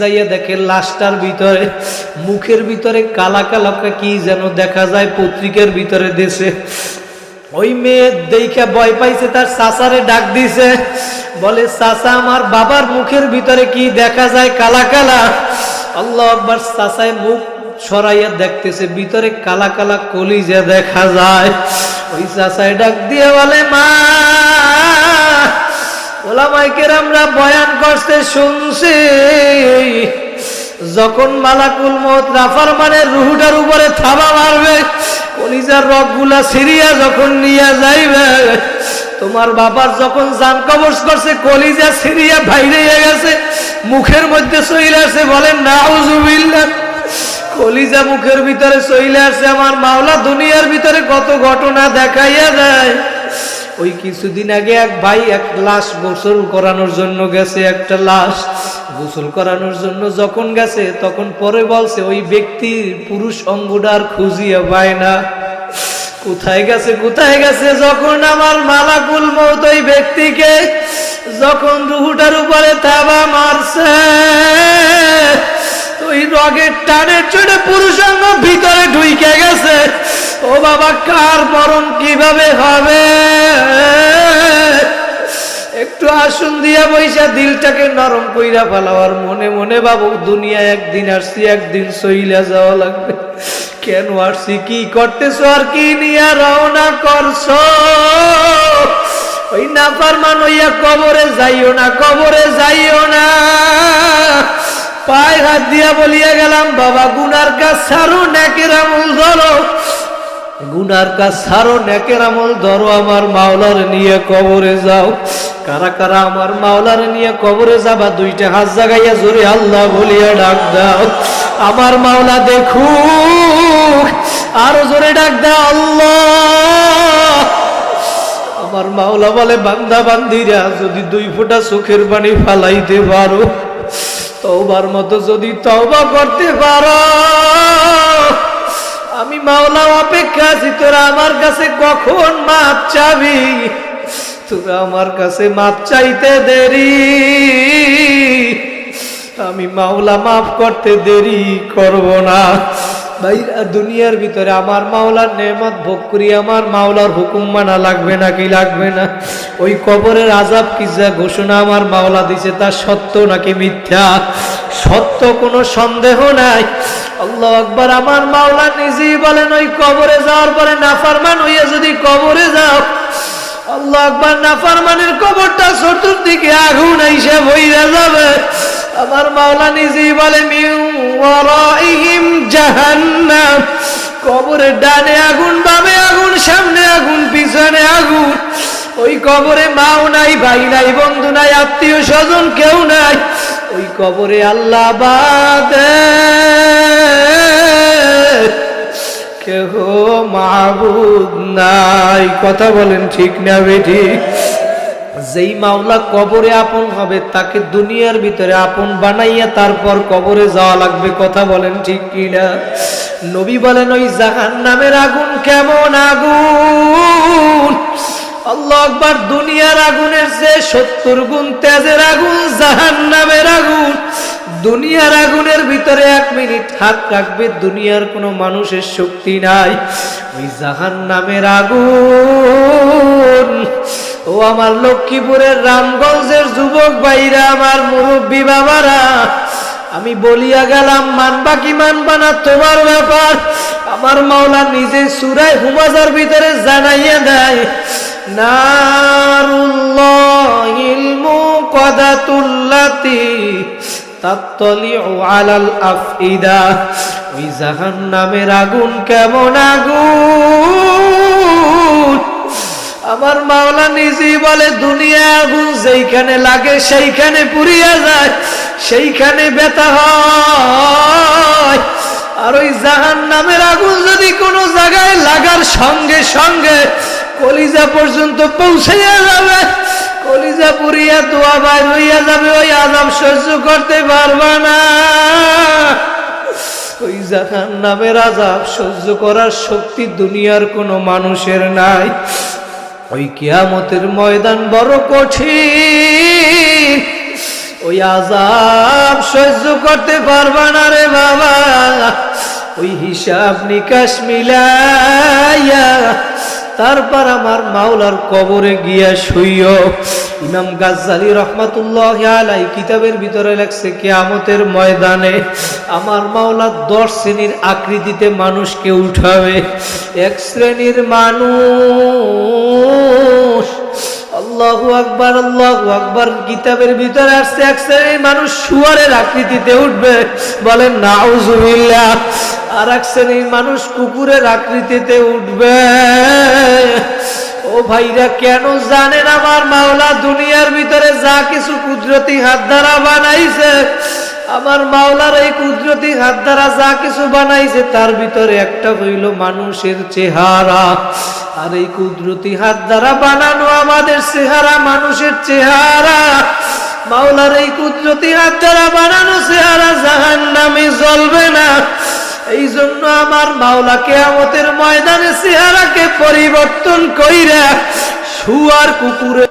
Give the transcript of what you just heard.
যাইয়া দেখে লাশটার ভিতরে, মুখের ভিতরে কালা কালা কি যেন দেখা যায় পত্রিকার ভিতরে দেশে। ওই মেয়ে দেখে ভয় পাইছে, তার চাচারে ডাক দিছে, বলে চাচা আমার বাবার মুখের ভিতরে কি দেখা যায় কালা কালা? আল্লাহ আকবার চাচায় মুখ সরাইয়া দেখতেছে, ভিতরে কালা কালা কলিজা দেখা যায়। ওই চাচায় ডাক দিয়ে বলে, মা ওলামাইকের আমরা বয়ান করতে শুনছি। যখন মালাকুল মত রাফার মানে রুহুটার উপরে থাবা মারবে, কলিজার রগগুলা সিরিয়া যখন নিয়ে যাইবে, তোমার বাবার যখন জান কবজ করছে, কলিজা সিরিয়া বাইরে গেছে, মুখের মধ্যে চইলে আসে বলেন, নাউজুবিল্লাহ। কলিজা মুখের ভিতরে চইলে আসে আমার মাওলা দুনিয়ার ভিতরে কত ঘটনা দেখাইয়া দেয়। ওই কিছুদিন আগে এক ভাই এক লাশ গোসল করানোর জন্য গেছে, একটা লাশ গোসল করানোর জন্য যখন গেছে, তখন পরে বলছে, ওই ব্যক্তির পুরুষ অঙ্গটার খুঁজিয়ে পায় না। কোথায় গেছে কোথায় গেছে? যখন আমার মালাকুল মত ওই ব্যক্তিকে যখন রুহুটার উপরে থাবা মারছে, ওই রগের টানের চড়ে পুরুষাঙ্গ ভিতরে ঢুইকে গেছে। ও বাবা, কার মরণ কীভাবে হবে? একটু আসুন দিয়া বৈশা দিলটাকে নরম কইরা ফেলাওয়ার মনে মনে বাবু দুনিয়া একদিন আসছি, একদিন সইলা যাওয়া লাগবে। কেন আসছি, কি করতেছো আর কি নিয়ে রওনা করছ? ওই না পারমান হইয়া কবরে যাইও না, কবরে যাইও না। পায়ে হাত দিয়া বলিয়া গেলাম, বাবা, গুনার কাজ ছাড়ো নেকের আমল ধরো। গুনার কাজ ছাড়ো, নেকের আমল ধরো, আমার মাওলার নিয়ে কবরে যাও। কারা কারা আমার মাওলার নিয়ে কবরে যাবা, দুইটা হাত জাগাইয়া জোরে আল্লাহ বলিয়া ডাক দাও। আমার মাওলা দেখু আরও জোরে ডাক দাও, আল্লাহ। আমার মাওলা বলে, বান্দা বান্দিরা, যদি দুই ফোঁটা চোখের পানি ফালাইতে পারো, তওবার মতো যদি তওবা করতে পারো। মাওলা অপেক্ষা আছি, তোরা আমার কাছে কখন মাপ চাবি? তোরা আমার কাছে মাপ চাইতে দেরি। আমি মাওলা মাফ করতে দেরি করব না। ভাই দুনিয়ার ভিতরে আমার মাওলার নেমত ভোগ করি, আমার মাওলার হুকুম মানা লাগবে নাকি লাগবে না? ওই কবরের আজাব কি যা ঘোষণা আমার মাওলা দিছে তা সত্য নাকি মিথ্যা? সত্য কোনো সন্দেহ নাই। আল্লাহ আকবার, আমার মাওলা নিজেই বলেন, ওই কবরে যাওয়ার পরে নাফারমান হইয়া যদি কবরে যাও, আল্লাহ আকবার, নাফারমানের কবরটা চতুর্দিকে আগুন আইসা বইরা যাবে। আমার মাওলা নিজেই বলে, মিউ ওয়ারাইহিম জাহান্নাম, কবরের ডানে আগুন, বামে আগুন, সামনে আগুন, পিছনে আগুন। ওই কবরে মাও নাই, ভাই নাই, বন্ধু নাই, আত্মীয় স্বজন কেউ নাই। ওই কবরে আল্লাহ বাদে। নাই। কথা বলেন ঠিক না বেঠি। যেই মাওলা কবরে আপন হবে, তাকে দুনিয়ার ভিতরে আপন বানাইয়া তারপর কবরে যাওয়া লাগবে, কথা বলেন ঠিক কিনা? নবী বলেন, ওই জাহান নামের আগুন কেমন আগুন? দুনিয়ার আগুনের যে সত্তর গুণ তেজের আগুন জাহান নামের আগুন। দুনিয়ার আগুনের ভিতরে এক মিনিট হাত রাখবে, দুনিয়ার কোনো মানুষের শক্তি নাই। ওই জাহান নামের আগুন। ও আমার লক্ষ্মীপুরের রামগঞ্জের যুবক ভাইরা, আমার মুরব্বী বাবারা, আমি বলিয়া গেলাম, মানবা কি মানবা না তোমার ব্যাপার? আমার মাওলা নিজে সুরায় হুমাজার ভিতরে জানাইয়া দেয়, নারুল্লাহিল মুকাদাতুল্লাতি তাত্তলিউ ওই জাহান্নামের আগুন কেমন আগুন? আমার মাওলা নিজেই বলে, দুনিয়া আগুন যেইখানে লাগে সেইখানে পুড়িয়া যায়, সেইখানে বেতা হয়। আর ওই জাহান নামের আগুন যদি কোনো জায়গায় লাগার সঙ্গে সঙ্গে কলিজা পর্যন্ত পৌঁছাইয়া যাবে কলিজা পুরিয়া দোয়া বাইর হইয়া যাবে, ওই আজাব সহ্য করতে পারবা না। ওই জাহান নামের আজাব সহ্য করার শক্তি দুনিয়ার কোনো মানুষের নাই। ওই কিয়ামতের ময়দান বড় কঠিন। ওই আজাব সহ্য করতে পারবা না রে বাবা। ওই হিসাব নিকাশ মিলাইয়া, তারপর আমার মাওলার কবরে গিয়া শুইও। ইমাম গাজ্জালি রহমাতুল্লাহ আলাই কিতাবের ভিতরে লেখছে, কেয়ামতের ময়দানে আমার মাওলা দশ শ্রেণির আকৃতিতে মানুষকে উঠাবে। এক শ্রেণির মানুষ, আল্লাহু আকবার আল্লাহু আকবার, কিতাবের ভিতরে আসছে, এক শ্রেণির মানুষ শুয়ারের আকৃতিতে উঠবে। বলেন, নাউজুবিল্লাহ আর এক শ্রেণির মানুষ কুকুরের আকৃতিতে উঠবে। ও ভাইরা, কেন জানেন আমার মাওলা দুনিয়ার ভিতরে যা কিছু কুদরতি হাত দ্বারা বানাইছে? আমার মাওলার এই কুদরতি হাত দ্বারা যা কিছু বানাইছে, তার ভিতরে একটা হইল মানুষের চেহারা। আর এই কুদরতি হাত দ্বারা বানানো আমাদের চেহারা, মানুষের চেহারা। মাওলার এই কুদরতি হাত দ্বারা বানানো চেহারা জাহান নামে জ্বলবে না। এই জন্য আমার মাওলা কেয়ামতের ময়দানে চেহারাকে পরিবর্তন কইরা শুয়ার কুকুরে